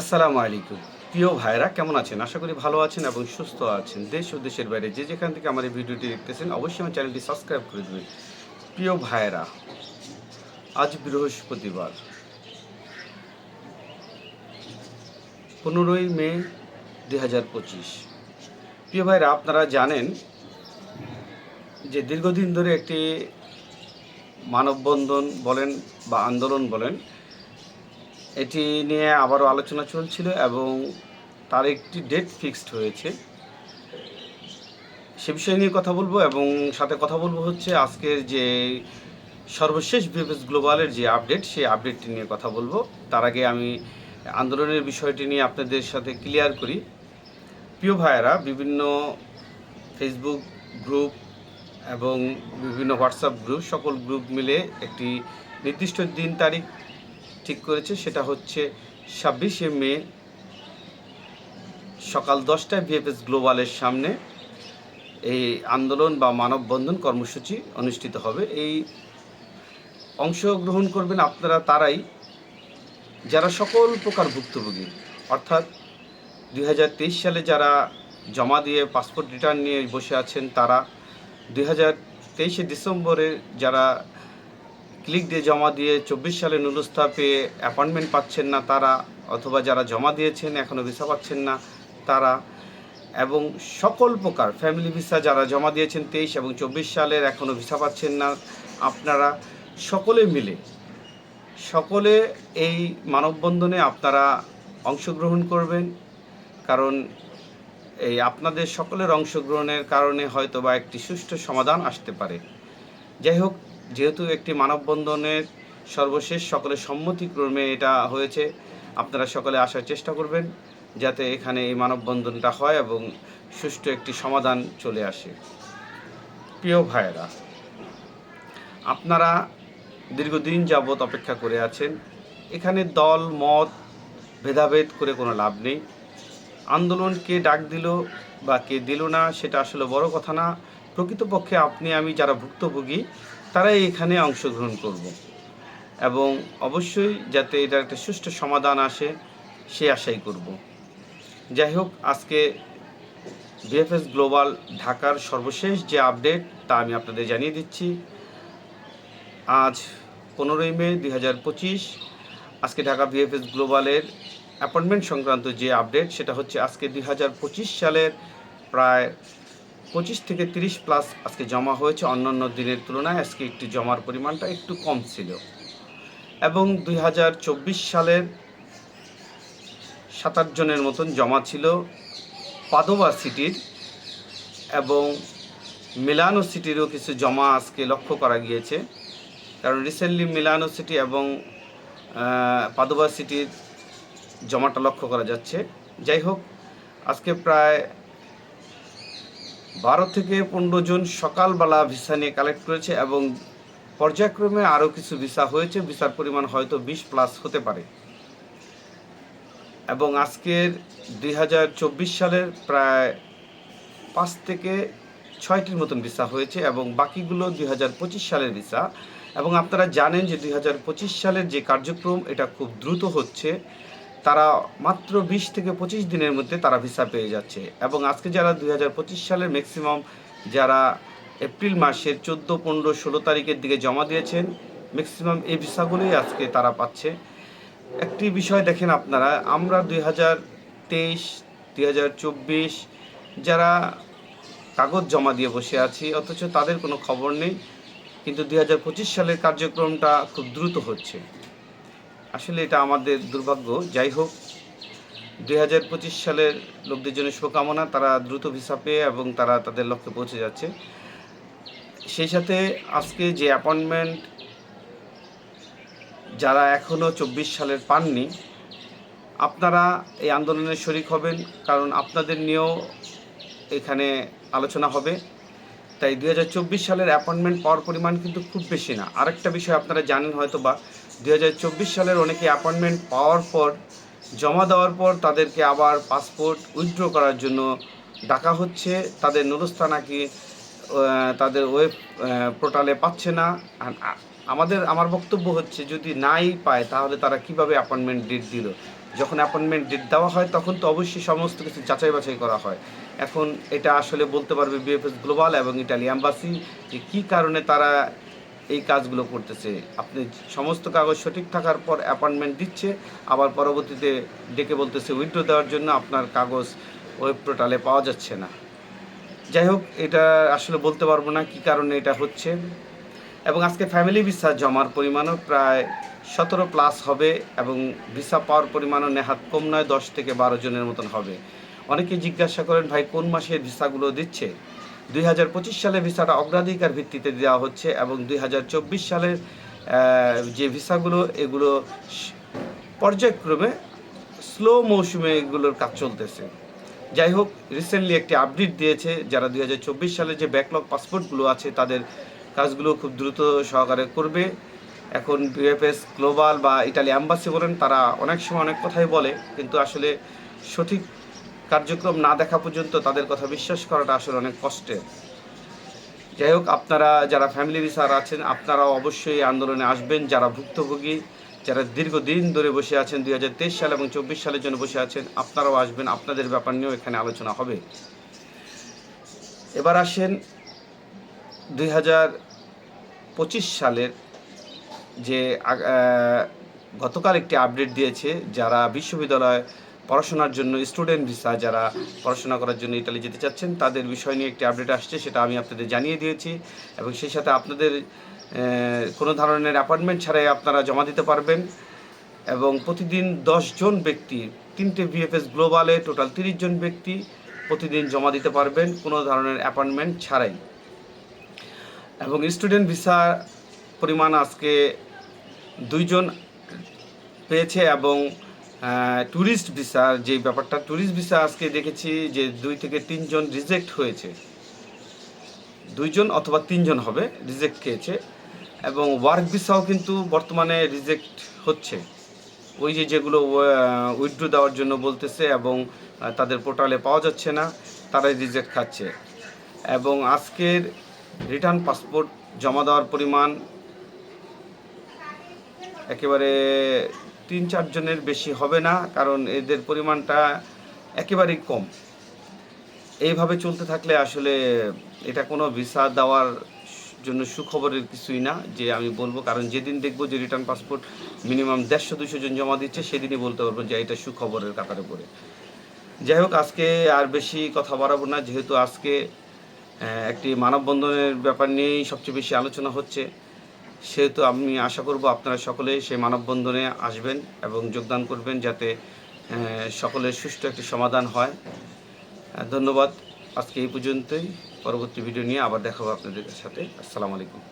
আসসালামু আলাইকুম। প্রিয় ভাইরা কেমন আছেন? আশা করি ভালো আছেন এবং সুস্থ আছেন। দেশ ও দেশের বাইরে যে যেখান থেকে আমার এই ভিডিওটি দেখতেছেন, অবশ্যই আমার চ্যানেলটি সাবস্ক্রাইব করে দেবেন। প্রিয় ভাইরা আজ বৃহস্পতিবার, পনেরোই মে দুই হাজার পঁচিশ। প্রিয় ভাইরা আপনারা জানেন যে দীর্ঘদিন ধরে একটি মানববন্ধন বলেন বা আন্দোলন বলেন এটি নিয়ে আবারও আলোচনা চলছিল এবং তার একটি ডেট ফিক্সড হয়েছে। সে বিষয় নিয়ে কথা বলব এবং সাথে কথা বলব হচ্ছে আজকের যে সর্বশেষ বিএফএস গ্লোবালের যে আপডেট, সেই আপডেটটি নিয়ে কথা বলব। তার আগে আমি আন্দোলনের বিষয়টি নিয়ে আপনাদের সাথে ক্লিয়ার করি। প্রিয় ভাইয়েরা, বিভিন্ন ফেসবুক গ্রুপ এবং বিভিন্ন হোয়াটসঅ্যাপ গ্রুপ সকল গ্রুপ মিলে একটি নির্দিষ্ট দিন তারিখ ঠিক করেছে, সেটা হচ্ছে ছাব্বিশে মে, সকাল দশটায় ভিএফএস গ্লোবালের সামনে এই আন্দোলন বা মানববন্ধন কর্মসূচি অনুষ্ঠিত হবে। এই অংশগ্রহণ করবেন আপনারা তারাই, যারা সকল প্রকার ভুক্তভোগী, অর্থাৎ দুই হাজার তেইশ সালে যারা জমা দিয়ে পাসপোর্ট রিটার্ন নিয়ে বসে আছেন তারা, দুই হাজার তেইশে ডিসেম্বরে যারা ক্লিক দিয়ে জমা দিয়ে চব্বিশ সালে নুলস্থা পেয়ে অ্যাপয়েন্টমেন্ট পাচ্ছেন না তারা, অথবা যারা জমা দিয়েছেন, এখনও ভিসা পাচ্ছেন না তারা। এবং সকল প্রকার ফ্যামিলি ভিসা যারা জমা দিয়েছেন তেইশ এবং চব্বিশ সালের এখনও ভিসা পাচ্ছেন না আপনারা সকলে মিলে, সকলে এই মানববন্ধনে আপনারা অংশগ্রহণ করবেন। কারণ এই আপনাদের সকলের অংশগ্রহণের কারণে হয়তো বা একটি সুষ্ঠু সমাধান আসতে পারে। যাই হোক যেহেতু একটি মানববন্ধনের সর্বশেষ সকলের সম্মতিক্রমে এটা হয়েছে, আপনারা সকলে আসার চেষ্টা করবেন যাতে এখানে এই মানববন্ধনটা হয় এবং সুষ্ঠু একটি সমাধান চলে আসে। প্রিয় ভাইয়েরা, আপনারা দীর্ঘদিন যাবৎ অপেক্ষা করে আছেন। এখানে দল, মত, ভেদাভেদ করে কোনো লাভ নেই। আন্দোলন কে ডাক দিল বা কে দিল না, সেটা আসলে বড় কথা না। প্রকৃতপক্ষে আপনি, আমি যারা ভুক্তভোগী তারাই এখানে অংশগ্রহণ করব। এবং অবশ্যই যাতে এটার একটা সুষ্ঠু সমাধান আসে, সে আশাই করব। যাই হোক, আজকে বিএফএস গ্লোবাল ঢাকার সর্বশেষ যে আপডেট, তা আমি আপনাদের জানিয়ে দিচ্ছি। আজ পনেরোই মে দুই হাজার পঁচিশ, আজকে ঢাকা বিএফএস গ্লোবালের অ্যাপয়েন্টমেন্ট সংক্রান্ত যে আপডেট, সেটা হচ্ছে আজকে দুই হাজার পঁচিশ সালের প্রায় পঁচিশ থেকে তিরিশ প্লাস আজকে জমা হয়েছে। অন্যান্য দিনের তুলনায় আজকে একটু জমার পরিমাণটা একটু কম ছিল। এবং দুই হাজার চব্বিশ সালের সাত জনের মতন জমা ছিল পাদোবা সিটির এবং মিলানো সিটিরও কিছু জমা আজকে লক্ষ্য করা গিয়েছে। কারণ রিসেন্টলি মিলানো সিটি এবং পাদোবা সিটির জমাটা লক্ষ্য করা যাচ্ছে। যাই হোক, আজকে প্রায় বারো থেকে পনেরো জন সকালবেলা ভিসা নিয়ে কালেক্ট করেছে এবং পর্যায়ক্রমে আরও কিছু ভিসা হয়েছে। ভিসার পরিমাণ হয়তো বিশ প্লাস হতে পারে। এবং আজকের দুই হাজার চব্বিশ সালের প্রায় পাঁচ থেকে ছয়টির মতন ভিসা হয়েছে এবং বাকিগুলো দুই হাজার পঁচিশ সালের ভিসা। এবং আপনারা জানেন যে দুই হাজার পঁচিশ সালের যে কার্যক্রম, এটা খুব দ্রুত হচ্ছে। তারা মাত্র বিশ থেকে পঁচিশ দিনের মধ্যে তারা ভিসা পেয়ে যাচ্ছে। এবং আজকে যারা দুই হাজার পঁচিশ সালের ম্যাক্সিমাম যারা এপ্রিল মাসের চোদ্দ, পনেরো, ষোলো তারিখের দিকে জমা দিয়েছেন ম্যাক্সিমাম এই ভিসাগুলোই আজকে তারা পাচ্ছে। একটি বিষয় দেখেন আপনারা, আমরা দুই হাজার তেইশ হাজার চব্বিশ যারা কাগজ জমা দিয়ে বসে আছি, অথচ তাদের কোনো খবর নেই, কিন্তু দুই হাজার পঁচিশ সালের কার্যক্রমটা খুব দ্রুত হচ্ছে। আসলে এটা আমাদের দুর্ভাগ্য। যাই হোক, দুই হাজার পঁচিশ সালের লোকদের জন্য শুভকামনা, তারা দ্রুত ভিসা পেয়ে এবং তারা তাদের লক্ষ্যে পৌঁছে যাচ্ছে। সেই সাথে আজকে যে অ্যাপয়েন্টমেন্ট যারা এখনও চব্বিশ সালের পাননি, আপনারা এই আন্দোলনে শরিক হবেন, কারণ আপনাদের নিয়েও এখানে আলোচনা হবে। তাই দুই হাজার চব্বিশ সালের অ্যাপয়েন্টমেন্ট পাওয়ার পরিমাণ কিন্তু খুব বেশি না। আরেকটা বিষয় আপনারা জানেন হয়তো বা দুই হাজার চব্বিশ সালের অনেকে অ্যাপয়েন্টমেন্ট পাওয়ার পর, জমা দেওয়ার পর তাদেরকে আবার পাসপোর্ট উইথড্র করার জন্য ডাকা হচ্ছে। তাদের নুরস্থা নাকি তাদের ওয়েব পোর্টালে পাচ্ছে না। আমাদের, আমার বক্তব্য হচ্ছে, যদি নাই পায়, তাহলে তারা কীভাবে অ্যাপয়েন্টমেন্ট ডেট দিল? যখন অ্যাপয়েন্টমেন্ট ডেট দেওয়া হয়, তখন তো অবশ্যই সমস্ত কিছু যাচাই বাছাই করা হয়। এখন এটা আসলে বলতে পারবে বিএফএস গ্লোবাল এবং ইটালি অ্যাম্বাসি যে কী কারণে তারা এই কাজগুলো করতেছে। আপনি সমস্ত কাগজ সঠিক থাকার পর অ্যাপয়েন্টমেন্ট দিচ্ছে, আবার পরবর্তীতে ডেকে বলতেছে উইথড্র দেওয়ার জন্য আপনার কাগজ ওয়েব পোর্টালে পাওয়া যাচ্ছে না। যাই হোক, এটা আসলে বলতে পারব না কী কারণে এটা হচ্ছে। এবং আজকে ফ্যামিলি ভিসা জমার পরিমাণও প্রায় সতেরো প্লাস হবে এবং ভিসা পাওয়ার পরিমাণও নেহাত কম নয়, দশ থেকে বারো জনের মতন হবে। অনেকে জিজ্ঞাসা করেন, ভাই, কোন মাসে ভিসাগুলো দিচ্ছে? দুই হাজার পঁচিশ সালে ভিসাটা অগ্রাধিকার ভিত্তিতে দেওয়া হচ্ছে এবং দুই হাজার চব্বিশ সালের যে ভিসাগুলো, এগুলো পর্যায়ক্রমে স্লো মৌসুমে এগুলোর কাজ চলতেছে। যাই হোক রিসেন্টলি একটি আপডেট দিয়েছে যারা দুই হাজার চব্বিশ সালে যে ব্যাকলগ পাসপোর্টগুলো আছে, তাদের কাজগুলো খুব দ্রুত সহকারে করবে। এখন বিএফএস গ্লোবাল বা ইটালি অ্যাম্বাসি বলেন, তারা অনেক সময় অনেক কথাই বলে, কিন্তু আসলে সঠিক কার্যক্রম না দেখা পর্যন্ত তাদের কথা বিশ্বাস করাটা আসলে অনেক কষ্টের। যাই হোক, আপনারা যারা ফ্যামিলি ভিসার আছেন, আপনারাও অবশ্যই আন্দোলনে আসবেন। যারা ভুক্তভোগী, যারা দীর্ঘদিন ধরে বসে আছেন, দুই হাজার তেইশ সাল এবং চব্বিশ সালের জন্য বসে আছেন, আপনারাও আসবেন। আপনাদের ব্যাপার নিয়েও এখানে আলোচনা হবে। এবার আসেন দুই হাজার পঁচিশ সালের যে গতকাল একটি আপডেট দিয়েছে, যারা বিশ্ববিদ্যালয় পড়াশোনার জন্য স্টুডেন্ট ভিসা যারা পড়াশোনা করার জন্য ইতালি যেতে চাচ্ছেন, তাদের বিষয় নিয়ে একটি আপডেট আসছে, সেটা আমি আপনাদের জানিয়ে দিয়েছি। এবং সেই সাথে আপনাদের কোনো ধরনের অ্যাপয়েন্টমেন্ট ছাড়াই আপনারা জমা দিতে পারবেন। এবং প্রতিদিন জন ব্যক্তি, তিনটে বিএফএস গ্লোবালে টোটাল তিরিশ জন ব্যক্তি প্রতিদিন জমা দিতে পারবেন কোনো ধরনের অ্যাপয়েন্টমেন্ট ছাড়াই। এবং স্টুডেন্ট ভিসা পরিমাণ আজকে দুইজন পেয়েছে এবং ট্যুরিস্ট ভিসার যে ব্যাপারটা ট্যুরিস্ট ভিসা আজকে দেখেছি যে দুই থেকে তিনজন রিজেক্ট হয়েছে। দুইজন অথবা তিনজন হবে রিজেক্ট খেয়েছে। এবং ওয়ার্ক ভিসাও কিন্তু বর্তমানে রিজেক্ট হচ্ছে। ওই যে যেগুলো উইথড্র দেওয়ার জন্য বলতেছে এবং তাদের পোর্টালে পাওয়া যাচ্ছে না, তারাই রিজেক্ট খাচ্ছে। এবং আজকের রিটার্ন পাসপোর্ট জমা দেওয়ার পরিমাণ একেবারে তিন চারজনের বেশি হবে না, কারণ এদের পরিমাণটা একেবারেই কম। এইভাবে চলতে থাকলে আসলে এটা কোনো ভিসা দেওয়ার জন্য সুখবরের কিছুই না, যে আমি বলব। কারণ যেদিন দেখব যে রিটার্ন পাসপোর্ট মিনিমাম দেড়শো দুশো জন জমা দিচ্ছে, সেদিনই বলতে পারব যে এটা সুখবরের কাতারে পড়ে যাই হোক, আজকে আর বেশি কথা বাড়াবো না, যেহেতু আজকে একটি মানববন্ধনের ব্যাপার নিয়েই সবচেয়ে বেশি আলোচনা হচ্ছে। সেহেতু আমি আশা করব আপনারা সকলে সেই মানববন্ধনে আসবেন এবং যোগদান করবেন যাতে সকলের সুষ্ঠু একটি সমাধান হয়। ধন্যবাদ। আজকে এই পর্যন্তই। পরবর্তী ভিডিও নিয়ে আবার দেখাবো আপনাদের সাথে। আসসালামু আলাইকুম।